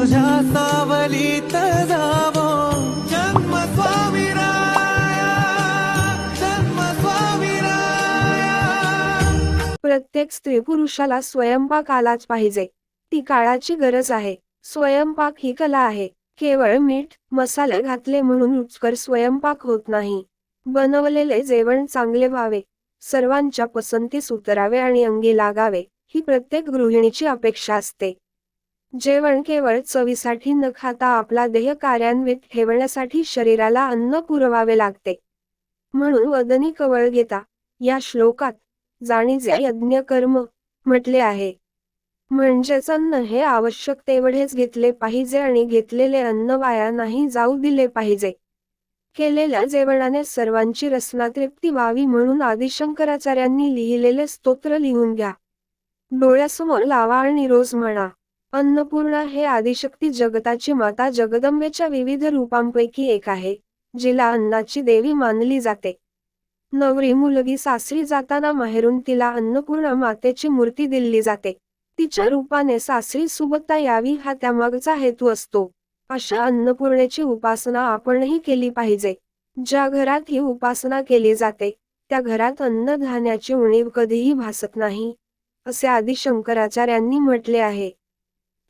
तुझ्या सावलीत जावो. जन्म स्वामी प्रत्येक स्त्री पुरुषाला स्वयंपाक आलाच पाहिजे. ती काळाची गरज आहे. स्वयंपाक ही कला आहे. केवळ मीठ मसाले घातले म्हणून रुचकर स्वयंपाक होत नाही. बनवलेले जेवण चांगले व्हावे. सर्वांच्या पसंतीस उतरावे आणि अंगी लागावे ही प्रत्येक गृहिणीची अपेक्षा असते. जेवण केवळ चवीसाठी न खाता आपला देह कार्यान्वित ठेवण्यासाठी शरीराला अन्न पुरवावे लागते. म्हणून वदनी कवळ घेता या श्लोकात जाणीचे यज्ञ कर्म म्हटले आहे. म्हणजेच अन्न हे आवश्यक तेवढेच घेतले पाहिजे आणि घेतलेले अन्न वाया नाही जाऊ दिले पाहिजे. केलेल्या जेवणाने सर्वांची रचना तृप्ती व्हावी म्हणून आदिशंकराचार्यांनी लिहिलेले स्तोत्र लिहून घ्या. डोळ्यासमोर लावा आणि रोज म्हणा. अन्नपूर्णा हे आदिशक्ती जगताची माता जगदंबेच्या विविध रूपांपैकी एक आहे जिला अन्नाची देवी मानली जाते. नवरी मुलगी सासरी जाताना माहेरून तिला अन्नपूर्णा मातेची मूर्ती दिली जाते. तिच्या रूपाने सासरी सुबत्ता यावी हा त्यामागचा हेतू असतो. अशा अन्नपूर्णेची उपासना आपणही केली पाहिजे. ज्या घरात ही उपासना केली जाते त्या घरात अन्नधान्याची उणीव कधीही भासत नाही असे आदिशंकराचार्यांनी म्हटले आहे.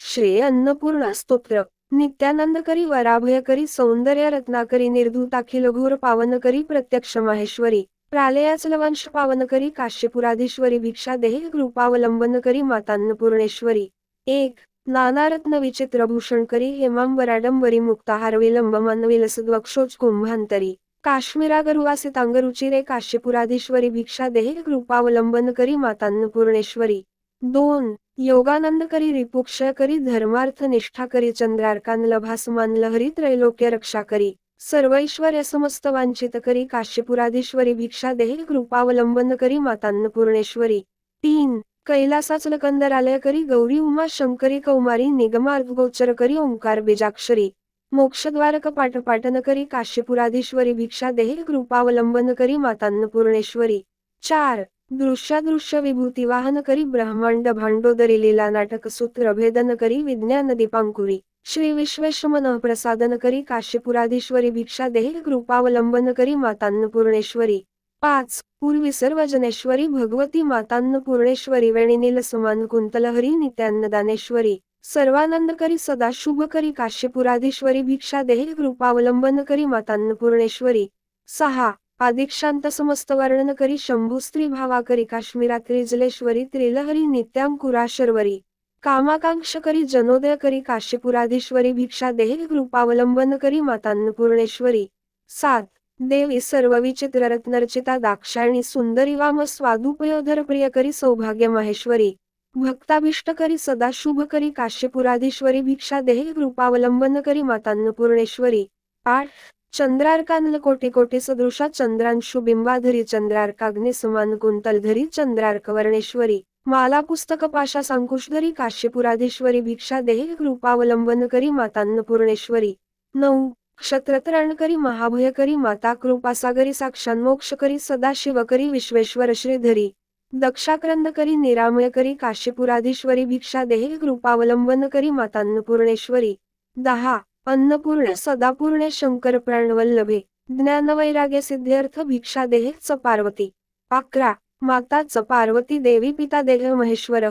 श्री अन्नपूर्णा स्तोत्र. नित्यानंदकरी वराभयकरी सौंदर्य रत्नाकरी निर्धूताखिल घोर पावनकरी प्रत्यक्ष माहेश्वरी प्रालयाचलवंश पावनकरी काश्यपुराधीश्वरी भिक्षा देह कृपावलंबनकरी मातान्नपूर्णेश्वरी एक नानारत्न विचित्र भूषणकरी हेमांबराडंबरी मुक्ताहार विलंब मनविलसद्वक्षोज कुंभांतरी. काश्मीरागरुवासितांगरुचिरे काश्यपुराधीश्वरी भिक्षा देह कृपावलंबनकरी मातान्नपूर्णेश्वरी दोन योगानंद करी रिपुक्ष करी धर्मार्थ निष्ठा करी चंद्रार्कान लभासमान लहरी त्रैलोक्य रक्षा करी सर्वैश्वर्य समस्त वांछित करी काश्यपुराधीश्वरी भिक्षा देह कृपावलंबन करी मातान्नपूर्णेश्वरी. तीन कैलासाच लकंदरालय करी गौरी उमा शंकरी कौमारी निगमार्थ गोचर करी ओंकार बीजाक्षरी. मोक्षद्वारक पाठपाटन करी काश्यपुराधीश्वरी भिक्षा देह कृपावलंबन करी मातान्नपूर्णेश्वरी. चार दृश्यादृश्य विभूती वाहन करी ब्रह्मांड भांडोदरी लीला नाटक सूत्र भेदन करी विज्ञान दीपांकुरी. श्री विश्वेशमन प्रसादन करी काशीपुराधीश्वरी भिक्षा देह कृपावलंबन करी मातान्नपूर्णेश्वरी पाच पूर्वी सर्वजनेश्वरी भगवती मातान्नपूर्णेश्वरी वेणीनील समान कुंतलहरी नित्यान्नदानेश्वरी सर्वानंद करी सदा शुभ करी काशीपुराधीश्वरी भिक्षा देह कृपावलंबन करी मातान्नपूर्णेश्वरी सहा आदिक्षांत समस्त वर्णन करी शंभूस्त्री भावाकरी भावा करी काश्मीरा त्रिजलेश्वरी त्रिलहरी नित्यांकुराशर्वरी कामाकांक्ष करी जनोदय करी काश्यपुराधीश्वरी भिक्षा देह कृपावलंबन करी मातान्नपूर्णेश्वरी सात देवी सर्व विचित्र रत्नर्चिता दाक्षायणी सुंदरी वाम स्वादुपयोधर प्रिय करी सौभाग्य माहेश्वरी भक्ताभिष्ट करी सदा शुभ करी काश्यपुराधीश्वरी भिक्षा देह कृपावलंबन करी मातान्नपूर्णेश्वरी आठ चंद्रार्कानल कोटी कोटी सदृशा चंद्रांशु बिंबाधरी चंद्रार्काग्नि सुमान कुंतलधरी चंद्रार्कवर्णेश्वरी माला पुस्तक पाशा संकुशधरी काश्यपुराधीश्वरी भिक्षा देह कृपावलंबन करी मातान्नपूर्णेश्वरी नऊ. क्षत्रतरणकरी महाभयकरी माता कृपासागरी साक्षान्मोक्षकरी सदाशिवकरी विश्वेश्वर श्रीधरी दक्षाक्रंदकरी निरामयकरी काश्यपुराधीश्वरी भिक्षा देह कृपावलंबन करी मातान्नपूर्णेश्वरी दहा. अन्नपूर्ण सदापूर्ण शंकर प्राणवल्लभे ज्ञानवैराग्य सिद्ध्यर्थ भिक्षा देह च पार्वती अकरा माता च पार्वती देवी पिता देह महेश्वर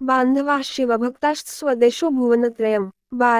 बांधवा शिवभक्ताश्च स्वदेशो भुवनत्रयम बार